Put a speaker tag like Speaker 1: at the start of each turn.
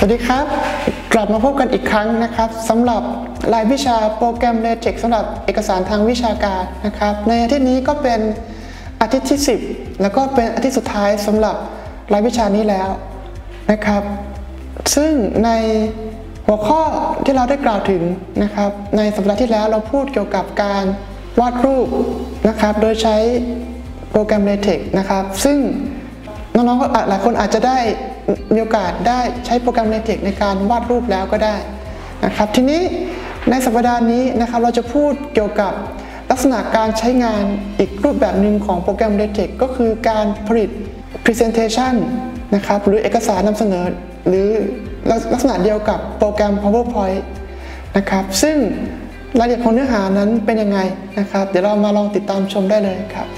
Speaker 1: สวัสดีครับ กลับมาพบกันอีกครั้งนะครับสำหรับรายวิชาโปรแกรม LaTeX สำหรับเอกสารทางวิชาการนะครับ ในอาทิตย์นี้ก็เป็นอาทิตย์ที่ 10 แล้วก็เป็นอาทิตย์สุดท้ายสำหรับรายวิชานี้แล้วนะครับ ซึ่งในหัวข้อที่เราได้กล่าวถึงนะครับ ในสัปดาห์ที่แล้วเราพูดเกี่ยวกับการวาดรูปนะครับ โดยใช้โปรแกรม LaTeX นะครับ ซึ่ง น้องๆก็หลายคนอาจจะได้มีโอกาสได้ใช้โปรแกรม LaTeX ในการวาดรูปแล้วก็ได้นะครับทีนี้ในสัปดาห์นี้นะครับเราจะพูดเกี่ยวกับลักษณะการใช้งานอีกรูปแบบหนึ่งของโปรแกรม LaTeX ก็คือการผลิต Presentation นะครับหรือเอกสารนำเสนอ หรือลักษณะเดียวกับโปรแกรม PowerPoint นะครับซึ่งรายละเอียดของเนื้อหานั้นเป็นยังไงนะครับ เดี๋ยวเรามาลองติดตามชมได้เลยครับ